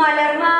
മലർമാ